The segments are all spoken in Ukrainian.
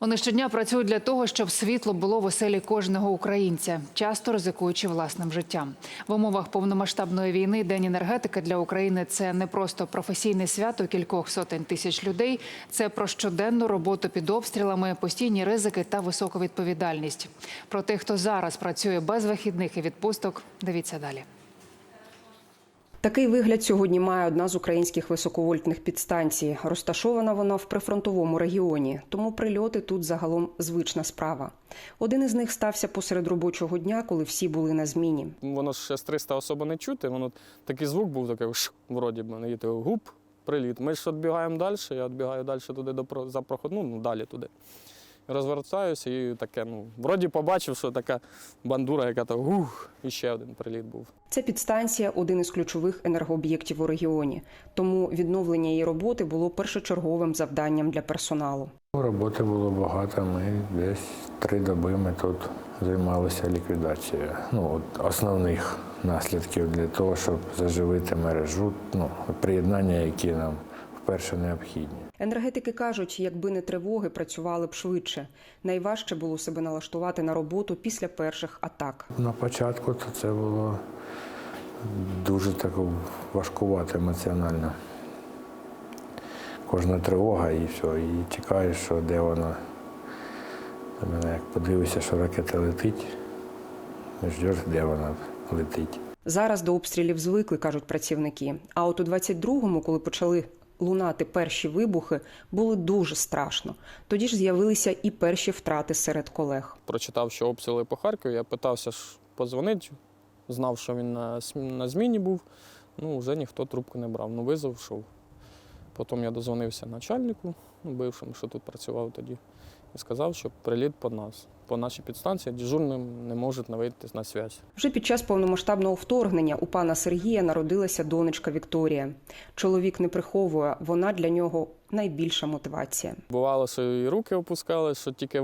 Вони щодня працюють для того, щоб світло було в оселі кожного українця, часто ризикуючи власним життям. В умовах повномасштабної війни День енергетики для України це не просто професійне свято кількох сотень тисяч людей. Це про щоденну роботу під обстрілами, постійні ризики та високу відповідальність. Про тих, хто зараз працює без вихідних і відпусток, дивіться далі. Такий вигляд сьогодні має одна з українських високовольтних підстанцій. Розташована вона в прифронтовому регіоні, тому прильоти тут загалом звична справа. Один із них стався посеред робочого дня, коли всі були на зміні. Воно ще з 300 особо не чути, воно такий звук був такий, ш, вроді б, такий гуп, приліт. Ми ж відбігаємо далі, я відбігаю далі туди до за проход, ну, ну далі туди. Розвертаюся і таке, ну, вроді побачив, що така бандура, яка то гух, і ще один приліт був. Ця підстанція один із ключових енергооб'єктів у регіоні, тому відновлення її роботи було першочерговим завданням для персоналу. Роботи було багато. Ми десь три доби ми тут займалися ліквідацією ну, от основних наслідків для того, щоб заживити мережу, ну, приєднання, які нам вперше необхідні. Енергетики кажуть, якби не тривоги, працювали б швидше. Найважче було себе налаштувати на роботу після перших атак. На початку то це було дуже так важкувато емоціонально. Кожна тривога і все, і чекаєш, що де вона. На мене як подивишся, що ракета летить, ждеш, де вона летить. Зараз до обстрілів звикли, кажуть працівники. А от у 22-му, коли почали лунати перші вибухи, було дуже страшно. Тоді ж з'явилися і перші втрати серед колег. Прочитав, що обстріли по Харкові, я питався ж подзвонити, знав, що він на, на зміні був. Ну, вже ніхто трубку не брав. Ну, визов шов. Потім я дозвонився начальнику, ну, бившому, що тут працював тоді, і сказав, що приліт по нас. По нашій підстанції дежурним не можуть не на зв'язь. Вже під час повномасштабного вторгнення у пана Сергія народилася донечка Вікторія. Чоловік не приховує, вона для нього найбільша мотивація. Бувало, що і руки опускали, що тільки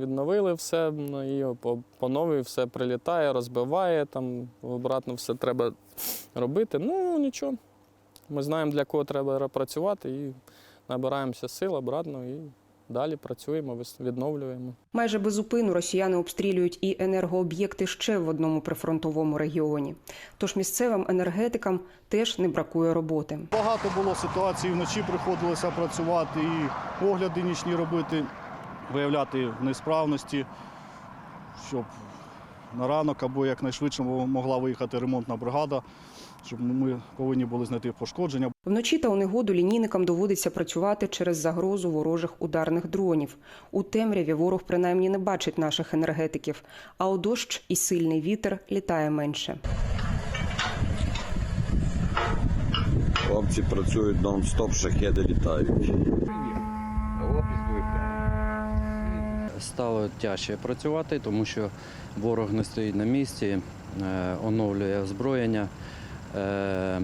відновили все, ну, і по, по новій все прилітає, розбиває, там обратно все треба робити. Ну нічого. Ми знаємо, для кого треба працювати, і набираємося сил обратно і далі працюємо, відновлюємо. Майже без зупину росіяни обстрілюють і енергооб'єкти ще в одному прифронтовому регіоні. Тож місцевим енергетикам теж не бракує роботи. Багато було ситуацій, вночі приходилося працювати і огляди нічні робити, виявляти несправності, щоб на ранок або якнайшвидше могла виїхати ремонтна бригада, щоб ми повинні були знайти пошкодження. Вночі та у негоду лінійникам доводиться працювати через загрозу ворожих ударних дронів. У темряві ворог принаймні не бачить наших енергетиків, а у дощ і сильний вітер літає менше. Хлопці працюють нон-стоп, шахеди літають. Стало тяжче працювати, тому що ворог не стоїть на місці, е, оновлює озброєння. Е,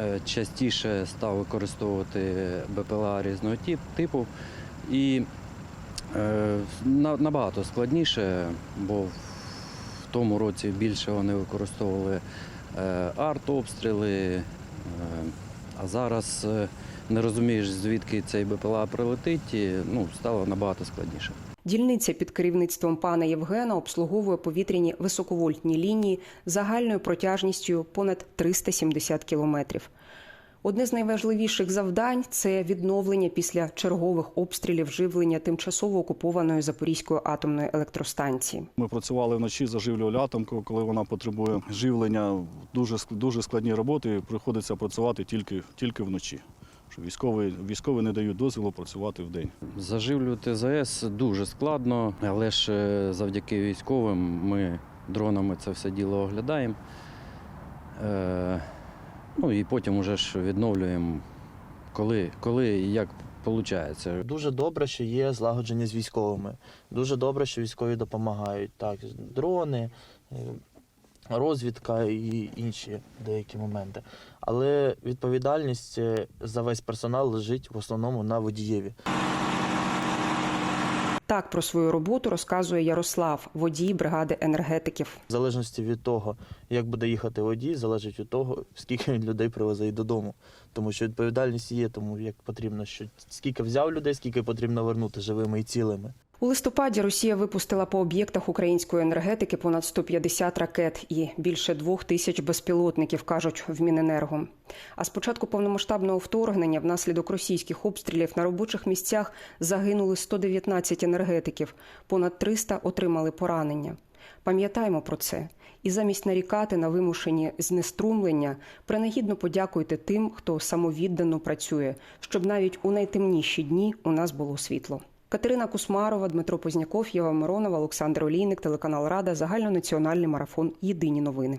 е, Частіше став використовувати БПЛА різного типу. І е, набагато складніше, бо в тому році більше вони використовували артобстріли, а зараз не розумієш, звідки цей БПЛА прилетить, і, ну, стало набагато складніше. Дільниця під керівництвом пана Євгена обслуговує повітряні високовольтні лінії загальною протяжністю понад 370 кілометрів. Одне з найважливіших завдань це відновлення після чергових обстрілів живлення тимчасово окупованої Запорізької атомної електростанції. Ми працювали вночі, заживлювали атомку, коли вона потребує живлення, дуже, дуже складні роботи, приходиться працювати тільки, тільки вночі. Що військові, військові не дають дозволу працювати вдень. Заживлювати ЗАЕС дуже складно, але ж е, завдяки військовим ми дронами це все діло оглядаємо. Е, ну і потім уже ж відновлюємо, коли, коли і як виходить. Дуже добре, що є злагодження з військовими. Дуже добре, що військові допомагають. Так, дрони, е, розвідка і інші деякі моменти. Але відповідальність е, за весь персонал лежить в основному на водієві. Так про свою роботу розказує Ярослав, водій бригади енергетиків. В залежності від того, як буде їхати водій, залежить від того, скільки він людей привезе і додому. Тому що відповідальність є, тому як потрібно, що скільки взяв людей, скільки потрібно вернути живими і цілими. У листопаді Росія випустила по об'єктах української енергетики понад 150 ракет і більше двох тисяч безпілотників, кажуть в Міненерго. А з початку повномасштабного вторгнення внаслідок російських обстрілів на робочих місцях загинули 119 енергетиків, понад 300 отримали поранення. Пам'ятаємо про це. І замість нарікати на вимушені знеструмлення, принагідно подякуйте тим, хто самовіддано працює, щоб навіть у найтемніші дні у нас було світло. Катерина Кусмарова, Дмитро Позняков, Єва Миронова, Олександр Олійник, телеканал Рада, загальнонаціональний марафон Єдині новини.